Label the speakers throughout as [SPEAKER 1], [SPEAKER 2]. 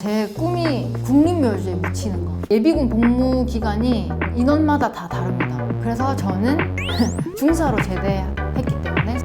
[SPEAKER 1] 제 꿈이 국립묘지에 묻히는 거. 예비군 복무 기간이 인원마다 다 다릅니다. 그래서 저는 중사로 제대했기 때문에.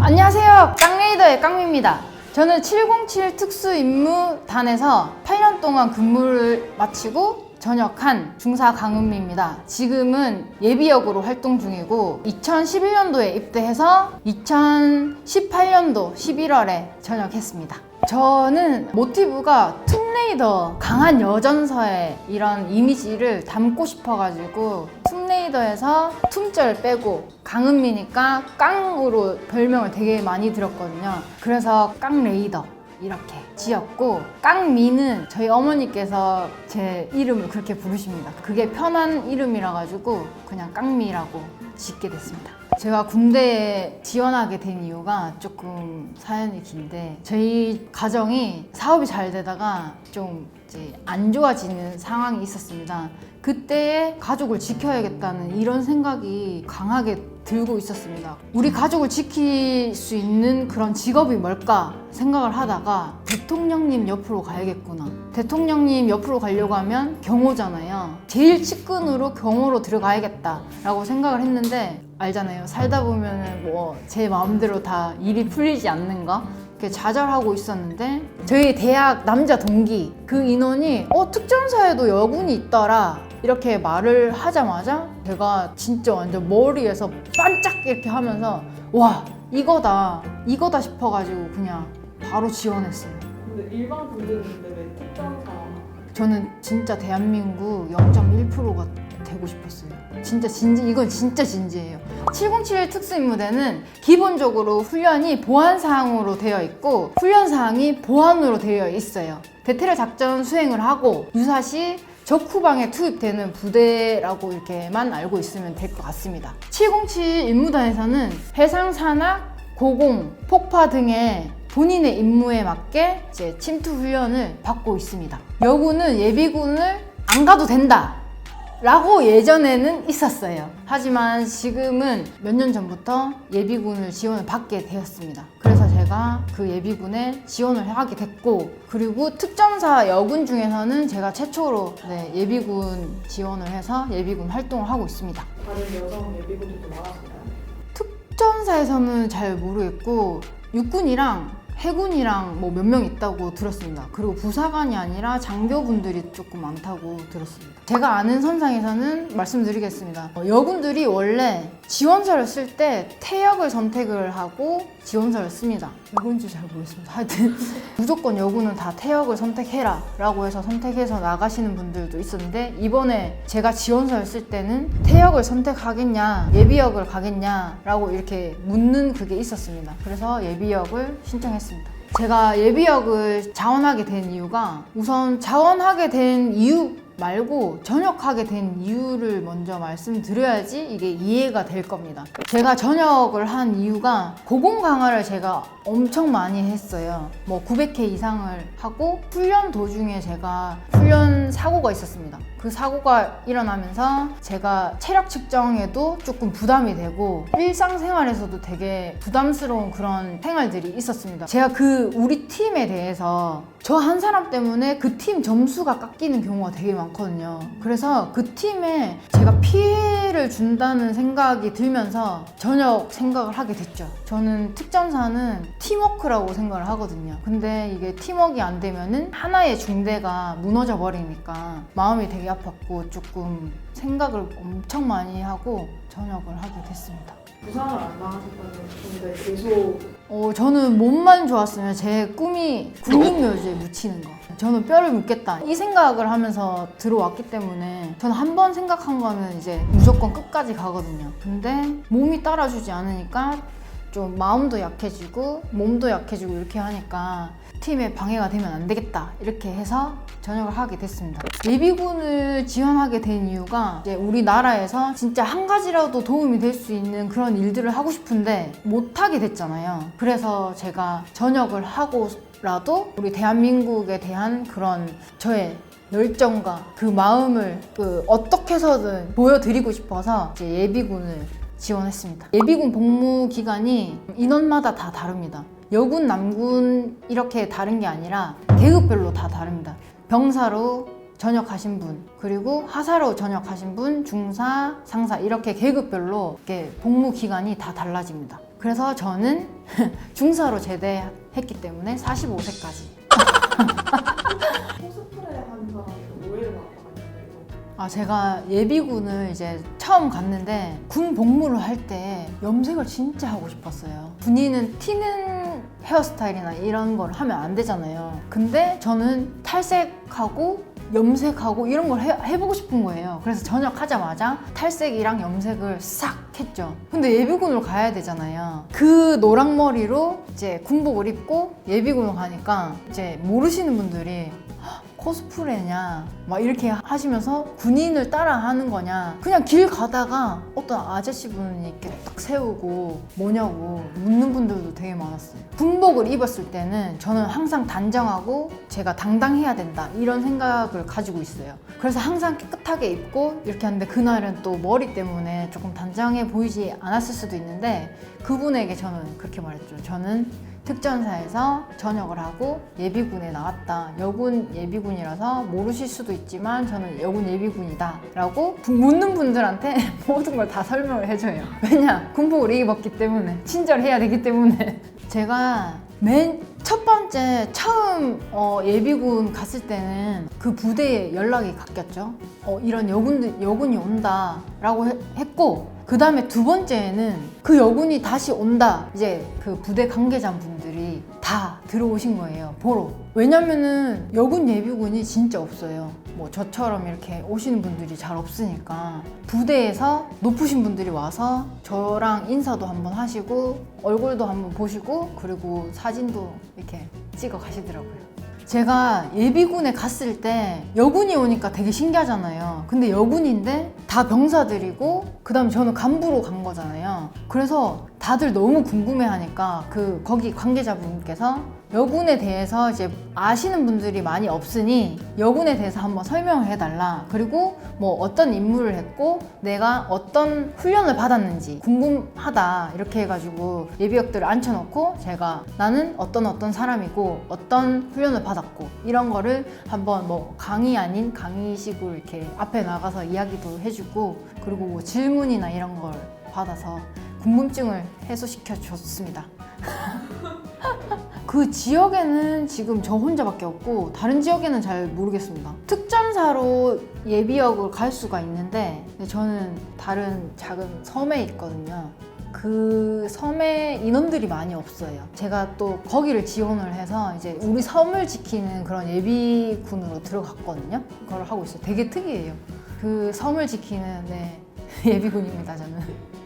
[SPEAKER 1] 안녕하세요. 깡레이더의 깡미입니다. 저는 707 특수임무단에서 8년 동안 근무를 마치고 전역한 중사 강은미입니다. 지금은 예비역으로 활동 중이고 2011년도에 입대해서 2018년도 11월에 전역했습니다. 저는 모티브가 툼레이더 강한 여전서의 이런 이미지를 담고 싶어가지고 툼레이더에서 툼절 빼고 강은미니까 깡으로 별명을 되게 많이 들었거든요. 그래서 깡레이더 이렇게 지었고 깡미는 저희 어머니께서 제 이름을 그렇게 부르십니다. 그게 편한 이름이라 가지고 그냥 깡미라고 짓게 됐습니다. 제가 군대에 지원하게 된 이유가 조금 사연이 긴데 저희 가정이 사업이 잘 되다가 좀 이제 안 좋아지는 상황이 있었습니다. 그때에 가족을 지켜야겠다는 이런 생각이 강하게 들고 있었습니다. 우리 가족을 지킬 수 있는 그런 직업이 뭘까 생각을 하다가 대통령님 옆으로 가야겠구나. 대통령님 옆으로 가려고 하면 경호잖아요. 제일 측근으로 경호로 들어가야겠다라고 생각을 했는데 알잖아요. 살다 보면은 뭐제 마음대로 다 일이 풀리지 않는 거. 이렇게 좌절하고 있었는데 저희 대학 남자 동기 그 인원이 어 특전사에도 여군이 있더라. 이렇게 말을 하자마자 제가 진짜 완전 머리에서 반짝 이렇게 하면서 와 이거다. 이거다. 싶어가지고 그냥 바로 지원했어요.
[SPEAKER 2] 근데 일반 분들은 근데 왜 특전사?
[SPEAKER 1] 저는 진짜 대한민국 0.1%가 되고 싶었어요. 진짜 진지 이건 진짜 진지해요. 707 특수 임무대는 기본적으로 훈련이 보안 사항으로 되어 있고 훈련 사항이 보안으로 되어 있어요. 대테러 작전 수행을 하고 유사시 적후방에 투입되는 부대라고 이렇게만 알고 있으면 될 것 같습니다. 707 임무단에서는 해상 산악, 고공, 폭파 등의 본인의 임무에 맞게 이제 침투 훈련을 받고 있습니다. 여군은 예비군을 안 가도 된다. 라고 예전에는 있었어요. 하지만 지금은 몇 년 전부터 예비군을 지원을 받게 되었습니다. 그래서 제가 그 예비군에 지원을 하게 됐고, 그리고 특전사 여군 중에서는 제가 최초로 네, 예비군 지원을 해서 예비군 활동을 하고 있습니다.
[SPEAKER 2] 다른 여성 예비군들도 많았나요?
[SPEAKER 1] 특전사에서는 잘 모르겠고 육군이랑 해군이랑 뭐 몇 명 있다고 들었습니다. 그리고 부사관이 아니라 장교분들이 조금 많다고 들었습니다. 제가 아는 선상에서는 말씀드리겠습니다. 어, 여군들이 원래 지원서를 쓸 때 태역을 선택을 하고 지원서를 씁니다. 왜 그런지 잘 모르겠습니다. 하여튼 무조건 여군은 다 태역을 선택해라 라고 해서 선택해서 나가시는 분들도 있었는데 이번에 제가 지원서를 쓸 때는 태역을 선택하겠냐 예비역을 가겠냐 라고 이렇게 묻는 그게 있었습니다 그래서 예비역을 신청했습니다 제가 예비역을 자원하게 된 이유가 우선 자원하게 된 이유 말고 전역하게 된 이유를 먼저 말씀드려야지 이게 이해가 될 겁니다. 제가 전역을 한 이유가 고공 강화를 제가 엄청 많이 했어요. 뭐 900회 이상을 하고 훈련 도중에 제가 훈련 사고가 있었습니다. 그 사고가 일어나면서 제가 체력 측정에도 조금 부담이 되고 일상생활에서도 되게 부담스러운 그런 생활들이 있었습니다. 제가 그 우리 팀에 대해서 저 한 사람 때문에 그 팀 점수가 깎이는 경우가 되게 많거든요. 그래서 그 팀에 제가 피해를 준다는 생각이 들면서 전역 생각을 하게 됐죠. 저는 특전사는 팀워크라고 생각을 하거든요. 근데 이게 팀워크가 안 되면은 하나의 중대가 무너져 버리니까 마음이 되게 아팠고 조금 생각을 엄청 많이 하고 전역을 하게 됐습니다.
[SPEAKER 2] 부상을 안 당하셨다는 근데 계속
[SPEAKER 1] 어, 저는 몸만 좋았으면 제 꿈이 국립묘지에 묻히는 거. 저는 뼈를 묻겠다. 이 생각을 하면서 들어왔기 때문에 저는 한 번 생각한 거는 이제 무조건 끝까지 가거든요. 근데 몸이 따라주지 않으니까 좀 마음도 약해지고 몸도 약해지고 이렇게 하니까 팀에 방해가 되면 안 되겠다. 이렇게 해서 전역을 하게 됐습니다. 예비군을 지원하게 된 이유가 이제 우리나라에서 진짜 한 가지라도 도움이 될 수 있는 그런 일들을 하고 싶은데 못 하게 됐잖아요. 그래서 제가 전역을 하고라도 우리 대한민국에 대한 그런 저의 열정과 그 마음을 그 어떻게 해서든 보여드리고 싶어서 예비군을 지원했습니다. 예비군 복무 기간이 인원마다 다 다릅니다. 여군, 남군 이렇게 다른 게 아니라 계급별로 다 다릅니다. 병사로 전역하신 분, 그리고 하사로 전역하신 분, 중사, 상사 이렇게 계급별로 이렇게 복무 기간이 다 달라집니다. 그래서 저는 중사로 제대했기 때문에 45세까지. 아, 제가 예비군을 이제 처음 갔는데 군 복무를 할 때 염색을 진짜 하고 싶었어요. 군인은 튀는 헤어스타일이나 이런 걸 하면 안 되잖아요. 근데 저는 탈색하고 염색하고 이런 걸 해, 해보고 싶은 거예요. 그래서 전역하자마자 탈색이랑 염색을 싹 했죠. 근데 예비군으로 가야 되잖아요. 그 노랑 머리로 이제 군복을 입고 예비군을 가니까 이제 모르시는 분들이 코스프레냐 막 이렇게 하시면서 군인을 따라 하는 거냐 그냥 길 가다가 어떤 아저씨 분이 이렇게 딱 세우고 뭐냐고 묻는 분들도 되게 많았어요 군복을 입었을 때는 저는 항상 단정하고 제가 당당해야 된다 이런 생각을 가지고 있어요 그래서 항상 깨끗하게 입고 이렇게 하는데 그날은 또 머리 때문에 조금 단정해 보이지 않았을 수도 있는데 그분에게 저는 그렇게 말했죠 저는 특전사에서 전역을 하고 예비군에 나왔다. 여군 예비군이라서 모르실 수도 있지만 저는 여군 예비군이다. 라고 묻는 분들한테 모든 걸 다 설명을 해줘요. 왜냐? 군복을 입었기 때문에. 친절해야 되기 때문에. 제가 맨 첫 번째 처음 어, 예비군 갔을 때는 그 부대에 연락이 갔겠죠. 어, 이런 여군 여군이 온다라고 해- 했고 그 다음에 두 번째에는 그 여군이 다시 온다. 이제 그 부대 관계자분 다 들어오신 거예요. 보러. 왜냐면은 여군 예비군이 진짜 없어요. 뭐 저처럼 이렇게 오시는 분들이 잘 없으니까 부대에서 높으신 분들이 와서 저랑 인사도 한번 하시고 얼굴도 한번 보시고 그리고 사진도 이렇게 찍어 가시더라고요. 제가 예비군에 갔을 때 여군이 오니까 되게 신기하잖아요. 근데 여군인데 다 병사들이고 그 다음에 저는 간부로 간 거잖아요. 그래서 다들 너무 궁금해하니까 그 거기 관계자분께서 여군에 대해서 이제 아시는 분들이 많이 없으니 여군에 대해서 한번 설명을 해달라. 그리고 뭐 어떤 임무를 했고 내가 어떤 훈련을 받았는지 궁금하다. 이렇게 해가지고 예비역들을 앉혀놓고 제가 나는 어떤 어떤 사람이고 어떤 훈련을 받았고 이런 거를 한번 뭐 강의 아닌 강의식으로 이렇게 앞에 나가서 이야기도 해주고 그리고 뭐 질문이나 이런 걸 받아서 궁금증을 해소시켜 줬습니다. 그 지역에는 지금 저 혼자밖에 없고 다른 지역에는 잘 모르겠습니다. 특전사로 예비역을 갈 수가 있는데 저는 다른 작은 섬에 있거든요. 그 섬에 인원들이 많이 없어요. 제가 또 거기를 지원을 해서 이제 우리 섬을 지키는 그런 예비군으로 들어갔거든요. 그걸 하고 있어요. 되게 특이해요. 그 섬을 지키는 네, 예비군입니다. 저는.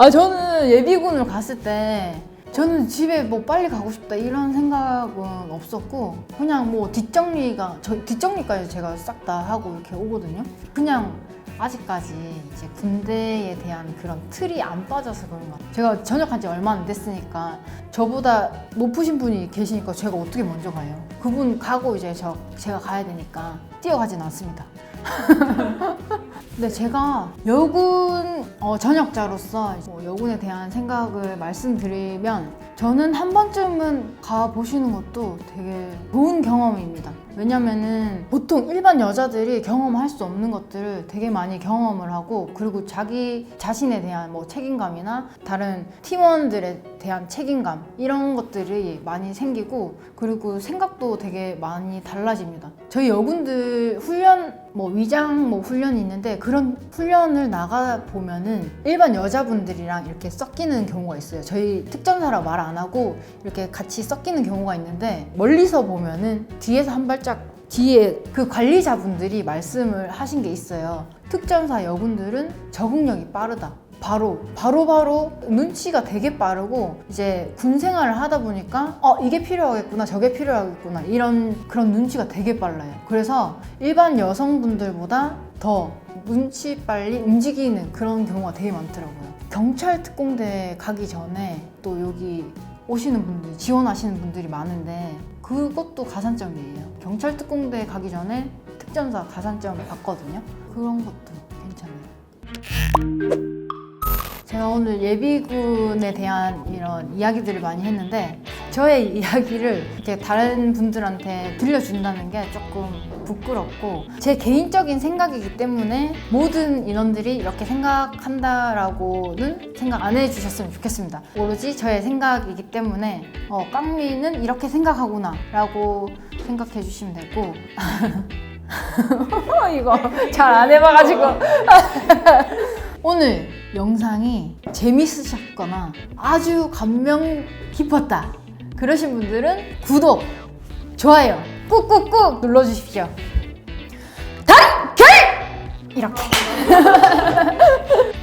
[SPEAKER 1] 아 저는 예비군을 갔을 때 저는 집에 뭐 빨리 가고 싶다 이런 생각은 없었고 그냥 뭐 뒷정리가 저 뒷정리까지 제가 싹 다 하고 이렇게 오거든요. 그냥 아직까지 이제 군대에 대한 그런 틀이 안 빠져서 그런 것 같아요. 제가 전역한 지 얼마 안 됐으니까 저보다 높으신 분이 계시니까 제가 어떻게 먼저 가요? 그분 가고 이제 저 제가 가야 되니까 뛰어가진 않습니다. 근데 제가 여군 어, 전역자로서 뭐 여군에 대한 생각을 말씀드리면 저는 한 번쯤은 가보시는 것도 되게 좋은 경험입니다. 왜냐면은 보통 일반 여자들이 경험할 수 없는 것들을 되게 많이 경험을 하고 그리고 자기 자신에 대한 뭐 책임감이나 다른 팀원들에 대한 책임감 이런 것들이 많이 생기고 그리고 생각도 되게 많이 달라집니다. 저희 여군들 훈련 뭐 위장 뭐 훈련이 있는데 그런 훈련을 나가 보면은 일반 여자분들이랑 이렇게 섞이는 경우가 있어요. 저희 특전사라 말 안 하고 이렇게 같이 섞이는 경우가 있는데 멀리서 보면은 뒤에서 한 발짝 뒤에 그 관리자분들이 말씀을 하신 게 있어요. 특전사 여군들은 적응력이 빠르다. 바로 바로 바로 눈치가 되게 빠르고 이제 군 생활을 하다 보니까 어 이게 필요하겠구나 저게 필요하겠구나 이런 그런 눈치가 되게 빨라요. 그래서 일반 여성분들보다 더 눈치 빨리 움직이는 그런 경우가 되게 많더라고요. 경찰 특공대 가기 전에 또 여기 오시는 분들 지원하시는 분들이 많은데 그것도 가산점이에요. 경찰 특공대 가기 전에 특전사 가산점 받거든요. 그런 것도 괜찮아요. 제가 오늘 예비군에 대한 이런 이야기들을 많이 했는데 저의 이야기를 이렇게 다른 분들한테 들려준다는 게 조금 부끄럽고 제 개인적인 생각이기 때문에 모든 인원들이 이렇게 생각한다라고는 생각 안 해주셨으면 좋겠습니다. 오로지 저의 생각이기 때문에 어, 깡미는 이렇게 생각하구나 라고 생각해 주시면 되고 이거 잘 안 해봐가지고 오늘 영상이 재밌으셨거나 아주 감명 깊었다 그러신 분들은 구독, 좋아요 꾹꾹꾹 눌러주십시오. 단결! 이렇게